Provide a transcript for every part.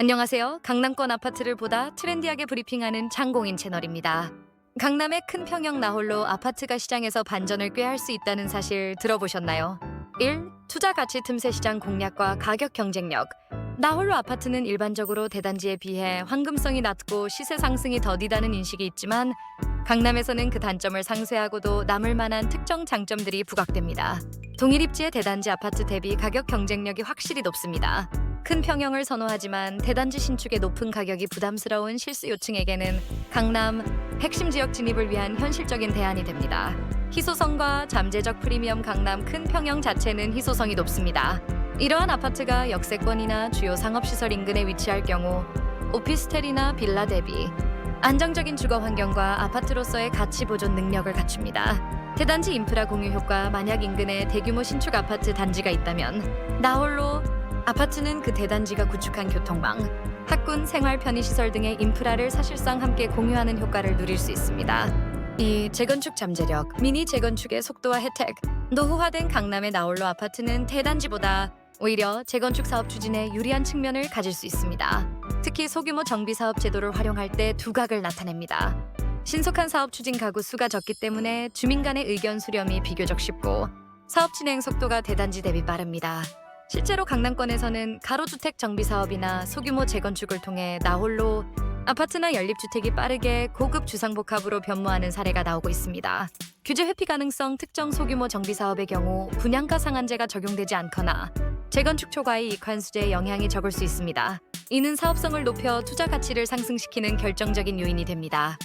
안녕하세요. 강남권 아파트를 보다 트렌디하게 브리핑하는 장공인 채널입니다. 강남의 큰 평형 나홀로 아파트가 시장에서 반전을 꾀할 수 있다는 사실 들어보셨나요? 1. 투자 가치 틈새 시장 공략과 가격 경쟁력. 나홀로 아파트는 일반적으로 대단지에 비해 황금성이 낮고 시세 상승이 더디다는 인식이 있지만 강남에서는 그 단점을 상쇄하고도 남을 만한 특정 장점들이 부각됩니다. 동일 입지의 대단지 아파트 대비 가격 경쟁력이 확실히 높습니다. 큰 평형을 선호하지만 대단지 신축의 높은 가격이 부담스러운 실수 요층에게는 강남 핵심 지역 진입을 위한 현실적인 대안이 됩니다. 희소성과 잠재적 프리미엄 강남 큰 평형 자체는 희소성이 높습니다. 이러한 아파트가 역세권이나 주요 상업시설 인근에 위치할 경우 오피스텔이나 빌라 대비 안정적인 주거 환경과 아파트로서의 가치 보존 능력을 갖춥니다. 대단지 인프라 공유 효과 만약 인근에 대규모 신축 아파트 단지가 있다면 나홀로 아파트는 그 대단지가 구축한 교통망, 학군, 생활 편의시설 등의 인프라를 사실상 함께 공유하는 효과를 누릴 수 있습니다. 이 재건축 잠재력, 미니 재건축의 속도와 혜택, 노후화된 강남의 나홀로 아파트는 대단지보다 오히려 재건축 사업 추진에 유리한 측면을 가질 수 있습니다. 특히 소규모 정비 사업 제도를 활용할 때 두각을 나타냅니다. 신속한 사업 추진 가구 수가 적기 때문에 주민 간의 의견 수렴이 비교적 쉽고 사업 진행 속도가 대단지 대비 빠릅니다. 실제로 강남권에서는 가로주택 정비 사업이나 소규모 재건축을 통해 나홀로 아파트나 연립주택이 빠르게 고급 주상복합으로 변모하는 사례가 나오고 있습니다. 규제 회피 가능성 특정 소규모 정비 사업의 경우 분양가 상한제가 적용되지 않거나 재건축 초과의 이익환수제에 영향이 적을 수 있습니다. 이는 사업성을 높여 투자 가치를 상승시키는 결정적인 요인이 됩니다.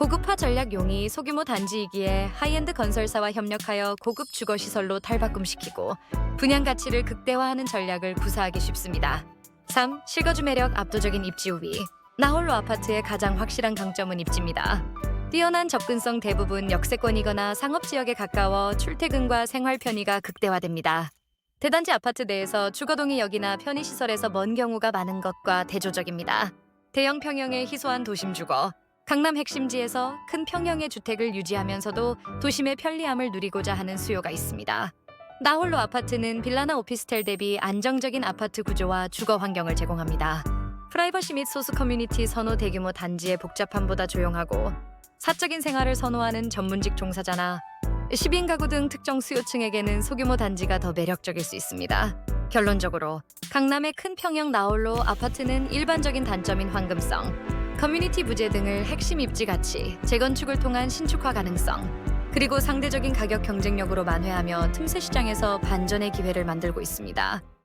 고급화 전략 용이 소규모 단지이기에 하이엔드 건설사와 협력하여 고급 주거 시설로 탈바꿈시키고 분양 가치를 극대화하는 전략을 구사하기 쉽습니다. 3. 실거주 매력 압도적인 입지 우위. 나홀로 아파트의 가장 확실한 강점은 입지입니다. 뛰어난 접근성 대부분 역세권이거나 상업 지역에 가까워 출퇴근과 생활 편의가 극대화됩니다. 대단지 아파트 내에서 주거동의 역이나 편의시설에서 먼 경우가 많은 것과 대조적입니다. 대형 평형의 희소한 도심 주거, 강남 핵심지에서 큰 평형의 주택을 유지하면서도 도심의 편리함을 누리고자 하는 수요가 있습니다. 나홀로 아파트는 빌라나 오피스텔 대비 안정적인 아파트 구조와 주거 환경을 제공합니다. 프라이버시 및 소수 커뮤니티 선호 대규모 단지의 복잡함보다 조용하고 사적인 생활을 선호하는 전문직 종사자나 시빈 가구 등 특정 수요층에게는 소규모 단지가 더 매력적일 수 있습니다. 결론적으로 강남의 큰 평형 나홀로 아파트는 일반적인 단점인 황금성, 커뮤니티 부재 등을 핵심 입지 가치, 재건축을 통한 신축화 가능성, 그리고 상대적인 가격 경쟁력으로 만회하며 틈새 시장에서 반전의 기회를 만들고 있습니다.